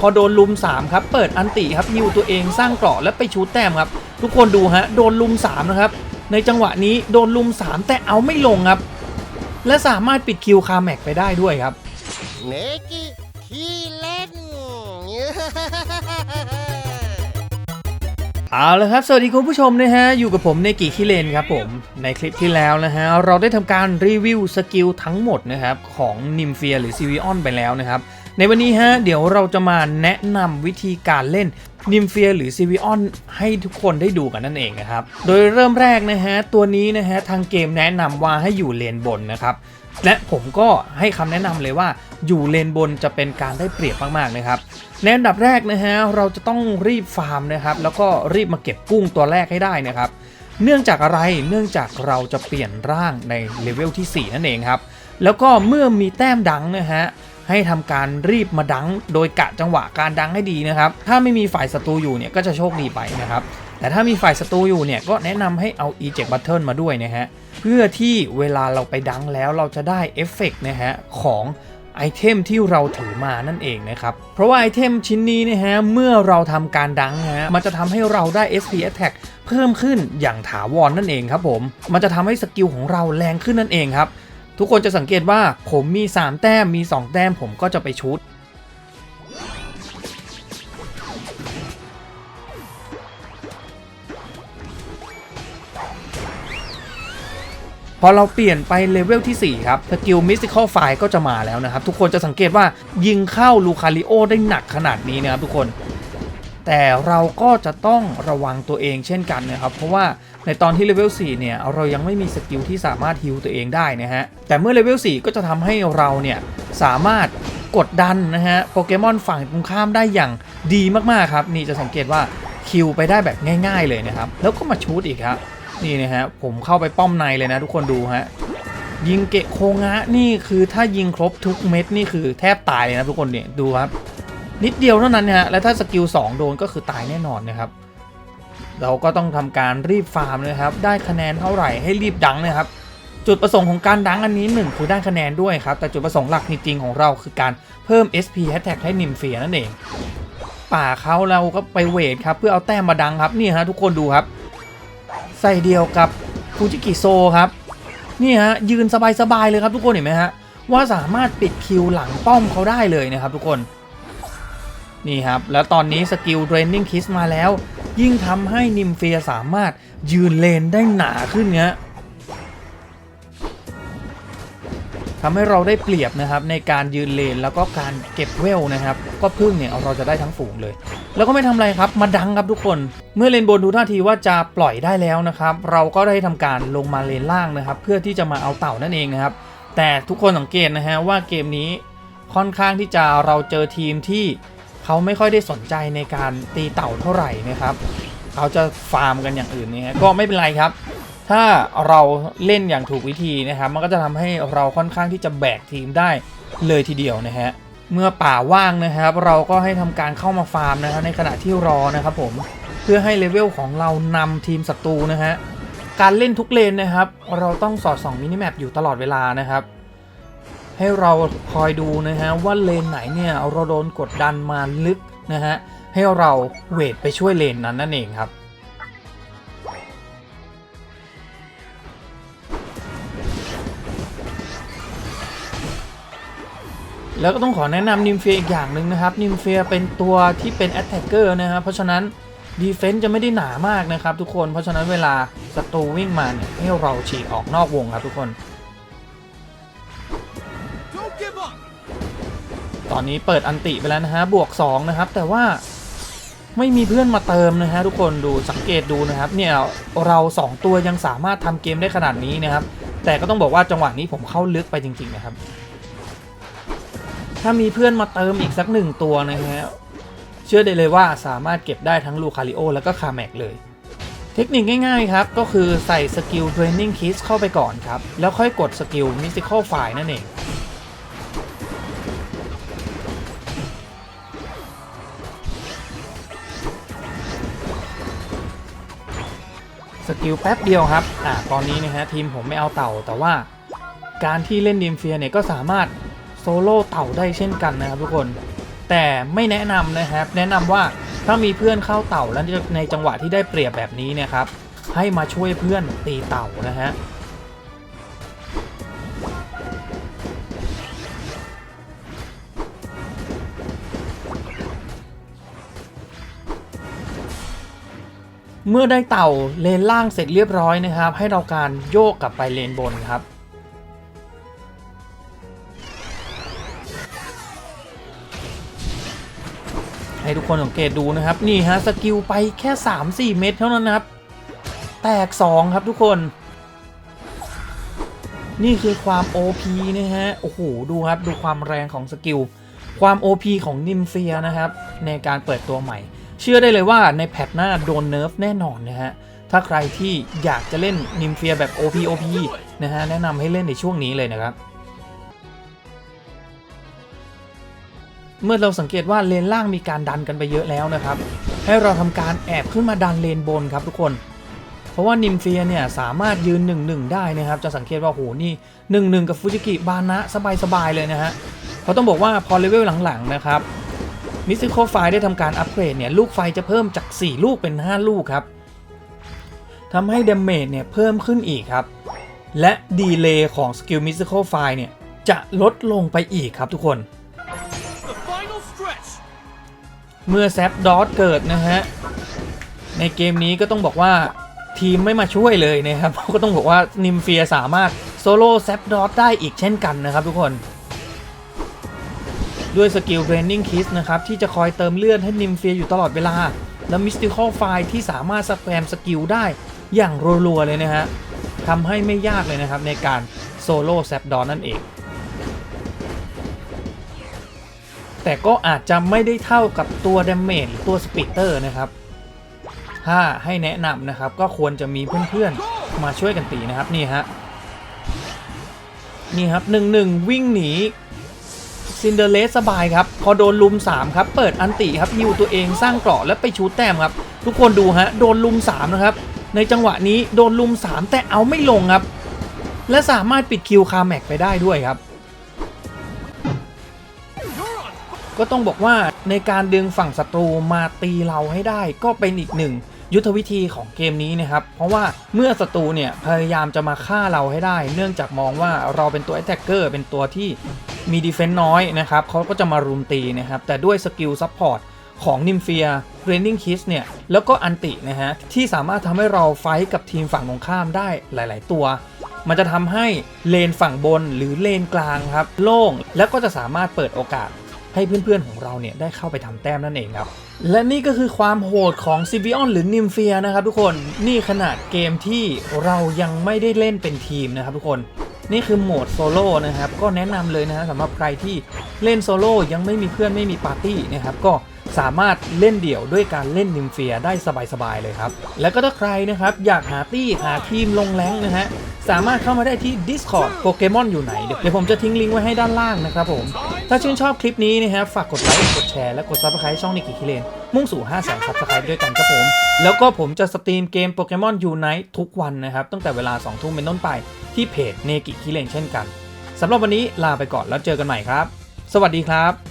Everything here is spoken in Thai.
พอโดนลุม 3 ครับ เปิดอันติครับยิวตัวเองสร้างเกราะและไปชูแต้มครับ ทุกคนดูฮะ โดนลุม 3 นะครับ ในจังหวะนี้โดนลุม 3 แต่เอาไม่ลงครับ และสามารถปิดคิวคาแม็กไปได้ด้วยครับเนกิที่เล่นเอาละครับ สวัสดีคุณผู้ชมนะฮะ อยู่กับผมในกี่คิเลนครับผม ในคลิปที่แล้วนะฮะ เราได้ทำการรีวิวสกิลทั้งหมดนะครับ ของนิมเฟียหรือซีวิออนไปแล้วนะครับ ในวันนี้ฮะเดี๋ยวเราจะมาแนะนำวิธีการเล่นนิมเฟียหรือซีวิออนให้ทุกคนได้ดูกันนั่นเองนะครับ โดยเริ่มแรกนะฮะตัวนี้นะฮะทางเกมแนะนำว่าให้อยู่เลนบนนะครับและผมก็ให้คำแนะนำเลยว่าอยู่เลนบนจะเป็นการได้เปรียบมากๆนะครับในอันดับแรกนะฮะเราจะต้องรีบฟาร์มนะครับแล้วก็รีบมาเก็บกุ้งตัวแรกให้ได้นะครับเนื่องจากอะไรเนื่องจากเราจะเปลี่ยนร่างในเลเวลที่ 4 นั่นเองครับแล้วก็เมื่อมีแต้มดังนะฮะ ให้ทำการรีบมาดังโดยกะจังหวะการดังให้ดีนะครับ ถ้าไม่มีฝ่ายศัตรูอยู่เนี่ยก็จะโชคดีไปนะครับ แต่ถ้ามีฝ่ายศัตรูอยู่เนี่ยก็แนะนำให้เอา eject button มาด้วยนะฮะ เพื่อที่เวลาเราไปดังแล้วเราจะได้เอฟเฟกต์นะฮะของไอเทมที่เราถือมานั่นเองนะครับ เพราะว่าไอเทมชิ้นนี้นะฮะ เมื่อเราทำการดังนะฮะ มันจะทำให้เราได้ SP attack เพิ่มขึ้นอย่างถาวรนนั่นเองครับผม มันจะทำให้สกิลของเราแรงขึ้นนั่นเองครับ ทุกคนจะสังเกตว่าผมมี 3 แต้มมี 2 แต้มผมก็จะไปชุด พอเราเปลี่ยนไปเลเวลที่ 4 ครับสกิล Mystical Fire ก็จะมาแล้วนะครับ ทุกคนจะสังเกตว่ายิงเข้าลูคาริโอได้หนักขนาดนี้นะครับทุกคนแต่เราก็จะต้องระวังตัวเองเช่นกันนะครับ เพราะว่า ในตอนที่เลเวล4เนี่ยเรายังไม่มีสกิลที่สามารถฮิลตัวเองได้นะฮะ แต่เมื่อเลเวล4ก็จะทำให้เราเนี่ยสามารถกดดันนะฮะโปเกมอนฝั่งตรงข้ามได้อย่างดีมากๆครับ นี่จะสังเกตว่าคิวไปได้แบบง่าย ๆ เลยนะครับ แล้วก็มาชูดอีกครับ นี่นะฮะผมเข้าไปป้อมในเลยนะทุกคนดูฮะยิงเกะโคงะนี่คือถ้ายิงครบทุกเม็ดนี่คือแทบตายเลยนะทุกคนเนี่ยดูครับ นิดเดียวเท่านั้นนะฮะและถ้าสกิล2โดนก็คือตายแน่นอนนะครับ เราก็ต้องทำการรีบฟาร์มนะครับ ได้คะแนนเท่าไหร่ให้รีบดังนะครับ จุดประสงค์ของการดังอันนี้หนึ่งคือได้คะแนนด้วยครับ แต่จุดประสงค์หลักจริงๆของเราคือการเพิ่ม SP Hashtag ให้นิมเฟียนั่นเอง ป่าเขาเราก็ไปเวทครับ เพื่อเอาแต้มมาดังครับนี่ฮะทุกคนดูครับ ใส่เดียวกับฟูจิกิโซครับนี่ฮะยืนสบายๆเลยครับทุกคนเห็นไหมฮะว่าสามารถปิดคิวหลังป้อมเขาได้เลยนะครับทุกคนนี่ครับแล้วตอนนี้สกิล Draining Kiss มาแล้ว ยิ่งทำให้นิมเฟียสามารถยืนเลนได้หนาขึ้นเนี้ยทำให้เราได้เปรียบนะครับในการยืนเลนแล้วก็การเก็บเวลนะครับ ก็พึ่งเนี่ยเราจะได้ทั้งฝูงเลย แล้วก็ไม่ทำอะไรครับมาดังครับทุกคน เมื่อเลนบนดูท่าทีว่าจะปล่อยได้แล้วนะครับ เราก็ได้ทำการลงมาเลนล่างนะครับ เพื่อที่จะมาเอาเต่านั่นเองนะครับ แต่ทุกคนสังเกตนะฮะว่าเกมนี้ค่อนข้างที่จะเราเจอทีมที่ เขาไม่ค่อยได้สนใจในการตีเต่าเท่าไหร่นะครับเขาจะฟาร์มกันอย่างอื่นเนี่ยก็ไม่เป็นไรครับ ถ้าเราเล่นอย่างถูกวิธีนะครับมันก็จะทำให้เราค่อนข้างที่จะแบกทีมได้เลยทีเดียวนะฮะเมื่อป่าว่างนะครับ เราก็ให้ทำการเข้ามาฟาร์มนะครับในขณะที่รอนะครับผมเพื่อให้เลเวลของเรานำทีมศัตรูนะฮะการเล่นทุกเลนนะครับ เราต้องสอดส่องมินิแมปอยู่ตลอดเวลานะครับ ให้เราคอยดูนะฮะว่าเลนไหนเนี่ยเราโดนกดดันมาลึกนะฮะให้เราเวทไปช่วยเลนนั้นนั่นเองครับแล้วก็ต้องขอแนะนำนิมเฟียอีกอย่างหนึ่งนะครับนิมเฟียเป็นตัวที่เป็นแอตแทกเกอร์นะครับเพราะฉะนั้นดีเฟนต์จะไม่ได้หนามากนะครับทุกคนเพราะฉะนั้นเวลาศัตรูวิ่งมาเนี่ยให้เราฉีกออกนอกวงครับทุกคน อนนี้เปิดอันติไปแล้วนะฮะบวก 2 นะครับ แต่ว่าไม่มีเพื่อนมาเติมนะฮะทุกคนดูสังเกตดูนะครับ เนี่ยเรา 2 ตัวยังสามารถทำเกมได้ขนาดนี้นะครับ แต่ก็ต้องบอกว่าจังหวะนี้ผมเข้าลึกไปจริง ๆ นะครับ ถ้ามีเพื่อนมาเติมอีกสักหนึ่งตัวนะฮะเชื่อได้เลยว่าสามารถเก็บได้ทั้งลูคาริโอแล้วก็คาแม็กเลย เทคนิคง่ายๆครับ ก็คือใส่สกิล Training Kiss เข้าไปก่อนครับ แล้วค่อยกดสกิล Mystical Fire นั่นเอง กิลแป๊บเดียวครับอ่าตอนนี้นะฮะทีมผมไม่เอาเต่า แต่ว่าการที่เล่นดีมเฟียเนี่ยก็สามารถโซโล่เต่าได้เช่นกันนะครับทุกคน แต่ไม่แนะนำนะครับ แนะนำว่าถ้ามีเพื่อนเข้าเต่าแล้วในจังหวะที่ได้เปรียบแบบนี้เนี่ยครับให้มาช่วยเพื่อนตีเต่านะฮะ เมื่อได้เต่าเลนล่างเสร็จเรียบร้อยนะครับ ให้เราการโยกกลับไปเลนบนครับ ให้ทุกคนสังเกตดูนะครับ นี่ฮะสกิลไปแค่ 3-4 เม็ดเท่านั้นนะครับ แตก 2 ครับทุกคน นี่คือความ OP นะฮะ โอ้โห ดูครับ ดูความแรงของสกิล ความ OP ของนิมเฟียนะครับ ในการเปิดตัวใหม่ เชื่อได้เลยว่าในแพทหน้าโดนเนิร์ฟแน่นอนนะฮะ ถ้าใครที่อยากจะเล่นนิมเฟียแบบ OP OP นะฮะ แนะนำให้เล่นในช่วงนี้เลยนะครับ เมื่อเราสังเกตว่าเลนล่างมีการดันกันไปเยอะแล้วนะครับ ให้เราทำการแอบขึ้นมาดันเลนบนครับทุกคนเพราะว่านิมเฟียเนี่ยสามารถยืน 1-1 ได้นะครับ จะสังเกตว่าโหนี่ 1-1 กับฟูจิกิบานะสบายๆเลยนะฮะเพราะต้องบอกว่าพอเลเวลหลังๆนะครับ มิสซิโคไฟได้ทำการอัปเกรดเนี่ยลูกไฟจะเพิ่มจาก 4 ลูกเป็น 5 ลูกครับทำให้เดเมจเนี่ยเพิ่มขึ้นอีกครับ และดีเลย์ของสกิลมิสซิโคไฟเนี่ยจะลดลงไปอีกครับทุกคน เมื่อแซปดอทเกิดนะฮะ ในเกมนี้ก็ต้องบอกว่าทีมไม่มาช่วยเลยนะครับ ก็ต้องบอกว่านิมเฟียสามารถโซโล่แซปดอทได้อีกเช่นกันนะครับทุกคน ด้วยสกิลเ r รนนิ่งคิสนะครับ ที่จะคอยเติมเลือดให้นิมเฟียอยู่ตลอดเวลา และมิสติคอลไฟที่สามารถสแปมสกิลได้อย่างรัวๆเลยนะฮะทำให้ไม่ยากเลยนะครับในการโซโล่แซปดอทนั่นเอง แต่ก็อาจจะไม่ได้เท่ากับตัวดาเมจหรือตัวสปิเตอร์นะครับถ้าให้แนะนำนะครับก็ควรจะมีเพื่อนๆมาช่วยกันตีนะครับนี่ฮะนี่ครับหนึ่งหนึ่งวิ่งหนี ซินเดอเรสสบายครับพอโดนลุม 3 ครับ เปิดอันติครับยิวตัวเองสร้างเกราะแล้วไปชูแต้มครับ ทุกคนดูฮะ โดนลุม 3 นะครับ ในจังหวะนี้โดนลุม 3 แต่เอาไม่ลงครับ และสามารถปิดคิวคาแม็กไปได้ด้วยครับ ก็ต้องบอกว่าในการดึงฝั่งศัตรูมาตีเราให้ได้ก็เป็นอีกหนึ่งยุทธวิธีของเกมนี้นะครับ เพราะว่าเมื่อศัตรูเนี่ยพยายามจะมาฆ่าเราให้ได้ เนื่องจากมองว่าเราเป็นตัว attacker เป็นตัวที่ มีดีเฟน s ์น้อยนะครับเขาก็จะมารุมตีนะครับ แต่ด้วยสกิลซัพพอร์ตของนิมเฟียเรนนิ่งคิสเนี่ย แล้วก็อันตินะฮะ ที่สามารถทำให้เราไฟกับทีมฝั่งตรงข้ามได้หลาย ๆ ตัว มันจะทำให้เลนฝั่งบนหรือเลนกลางครับ โล่งแล้วก็จะสามารถเปิดโอกาสให้เพื่อน ๆ ของเราเนี่ย ได้เข้าไปทำแต้มนั่นเองครับ และนี่ก็คือความโหดของซิบิออนหรือนิมเฟียนะครับทุกคนนี่ขนาดเกมที่เรายังไม่ได้เล่นเป็นทีมนะครับทุกคน นี่คือโหมดโซโล่นะครับ ก็แนะนำเลยนะฮะสำหรับใครที่เล่นโซโล่ยังไม่มีเพื่อนไม่มีปาร์ตี้นะครับก็ สามารถเล่นเดี่ยวด้วยการเล่นนิมเฟียได้สบายๆเลยครับ แล้วก็ถ้าใครนะครับอยากหาตี้หาทีมลงแรงนะฮะสามารถเข้ามาได้ที่ Discord โปเกมอนอยู่ไหน เดี๋ยวผมจะทิ้งลิงก์ไว้ให้ด้านล่างนะครับผม ถ้าชื่นชอบคลิปนี้นะครับฝากกดไลค์ กดแชร์ และกด Subscribe ช่องนิกิคิเลน มุ่งสู่ 5 0 0 0 0 0 Subscribe ด้วยกันครับผม แล้วก็ผมจะสตรีมเกมโปเกมอนยูไนท์ทุกวันนะครับ ตั้งแต่เวลา 2 ทุ่มเป็นต้นไปที่เพจเนกิคิเลนเช่นกันสำหรับวันนี้ลาไปก่อนแล้วเจอกันใหม่ครับ สวัสดีครับ